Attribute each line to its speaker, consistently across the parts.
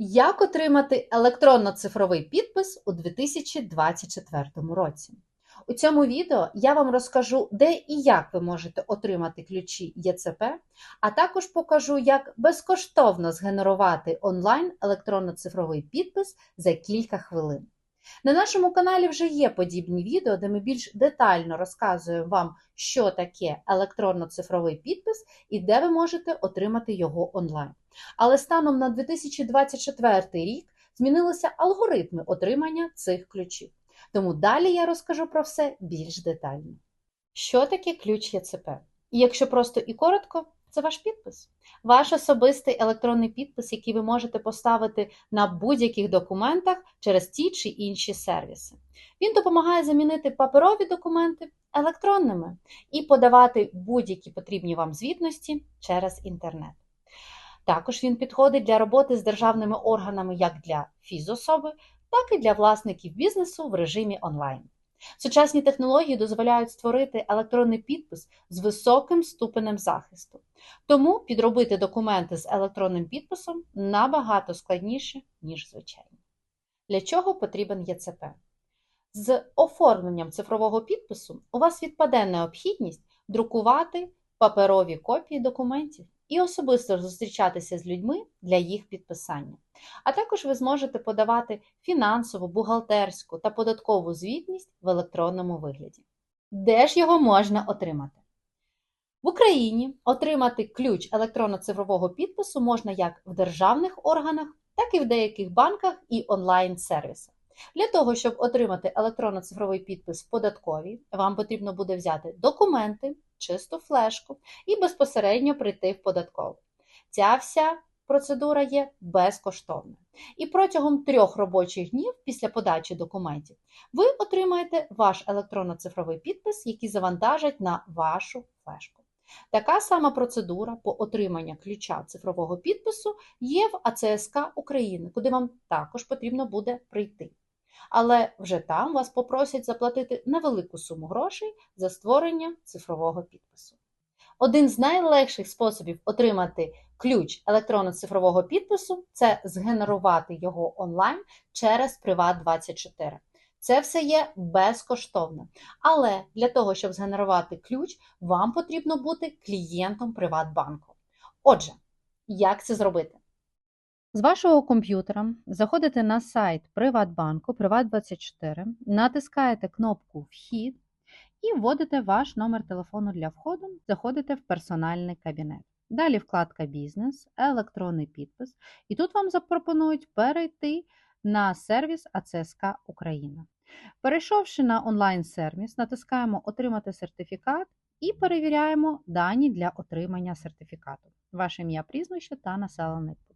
Speaker 1: Як отримати електронно-цифровий підпис у 2024 році? У цьому відео я вам розкажу, де і як ви можете отримати ключі ЄЦП, а також покажу, як безкоштовно згенерувати онлайн електронно-цифровий підпис за кілька хвилин. На нашому каналі вже є подібні відео, де ми більш детально розказуємо вам, що таке електронно-цифровий підпис і де ви можете отримати його онлайн. Але станом на 2024 рік змінилися алгоритми отримання цих ключів. Тому далі я розкажу про все більш детально. Що таке ключ ЄЦП? І якщо просто і коротко, це ваш підпис. Ваш особистий електронний підпис, який ви можете поставити на будь-яких документах через ті чи інші сервіси. Він допомагає замінити паперові документи електронними і подавати будь-які потрібні вам звітності через інтернет. Також він підходить для роботи з державними органами як для фізособи, так і для власників бізнесу в режимі онлайн. Сучасні технології дозволяють створити електронний підпис з високим ступенем захисту, тому підробити документи з електронним підписом набагато складніше, ніж звичайно. Для чого потрібен ЄЦП? З оформленням цифрового підпису у вас відпаде необхідність друкувати паперові копії документів і особисто зустрічатися з людьми для їх підписання. А також ви зможете подавати фінансову, бухгалтерську та податкову звітність в електронному вигляді. Де ж його можна отримати? В Україні отримати ключ електронно-цифрового підпису можна як в державних органах, так і в деяких банках і онлайн-сервісах. Для того, щоб отримати електронно-цифровий підпис в податковій, вам потрібно буде взяти документи, чисту флешку і безпосередньо прийти в податкову. Ця вся процедура є безкоштовна. І протягом трьох робочих днів після подачі документів ви отримаєте ваш електронно-цифровий підпис, який завантажать на вашу флешку. Така сама процедура по отриманню ключа цифрового підпису є в АЦСК України, куди вам також потрібно буде прийти. Але вже там вас попросять заплатити невелику суму грошей за створення цифрового підпису. Один з найлегших способів отримати ключ електронно-цифрового підпису це згенерувати його онлайн через Privat24. Це все є безкоштовно. Але для того, щоб згенерувати ключ, вам потрібно бути клієнтом Приватбанку. Отже, як це зробити? З вашого комп'ютера заходите на сайт Приватбанку, Приват24, натискаєте кнопку Вхід і вводите ваш номер телефону для входу, заходите в персональний кабінет. Далі вкладка Бізнес, електронний підпис, і тут вам запропонують перейти на сервіс АЦСК Україна. Перейшовши на онлайн-сервіс, натискаємо Отримати сертифікат і перевіряємо дані для отримання сертифікату, ваше ім'я, прізвище та населений пункт.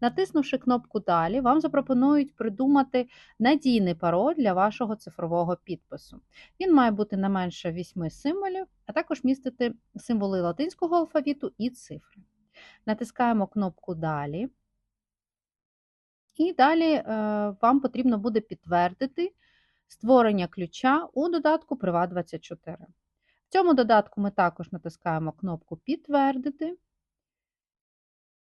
Speaker 1: Натиснувши кнопку Далі, вам запропонують придумати надійний пароль для вашого цифрового підпису. Він має бути не менше 8 символів, а також містити символи латинського алфавіту і цифри. Натискаємо кнопку Далі. І далі е, вам потрібно буде підтвердити створення ключа у додатку Privat24. В цьому додатку ми також натискаємо кнопку Підтвердити.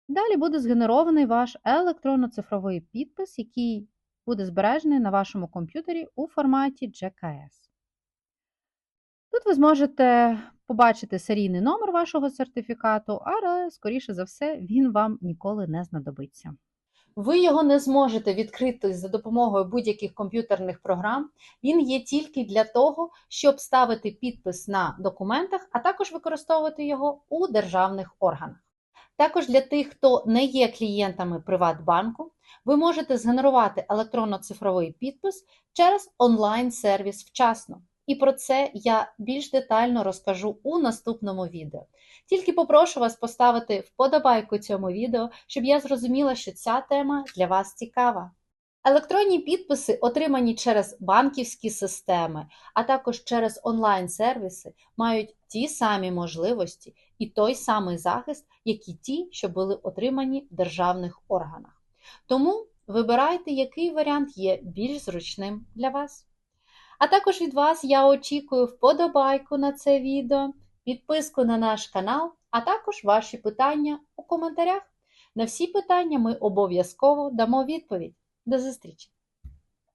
Speaker 1: Далі буде згенерований ваш електронно-цифровий підпис, який буде збережений на вашому комп'ютері у форматі GKS. Тут ви зможете побачити серійний номер вашого сертифікату, але, скоріше за все, він вам ніколи не знадобиться. Ви його не зможете відкрити за допомогою будь-яких комп'ютерних програм. Він є тільки для того, щоб ставити підпис на документах, а також використовувати його у державних органах. Також для тих, хто не є клієнтами Приватбанку, ви можете згенерувати електронно-цифровий підпис через онлайн-сервіс вчасно. І про це я більш детально розкажу у наступному відео. Тільки попрошу вас поставити вподобайку цьому відео, щоб я зрозуміла, що ця тема для вас цікава. Електронні підписи, отримані через банківські системи, а також через онлайн-сервіси, мають ті самі можливості і той самий захист, як і ті, що були отримані в державних органах. Тому вибирайте, який варіант є більш зручним для вас. А також від вас я очікую вподобайку на це відео, підписку на наш канал, а також ваші питання у коментарях. На всі питання ми обов'язково дамо відповідь. До зустрічі!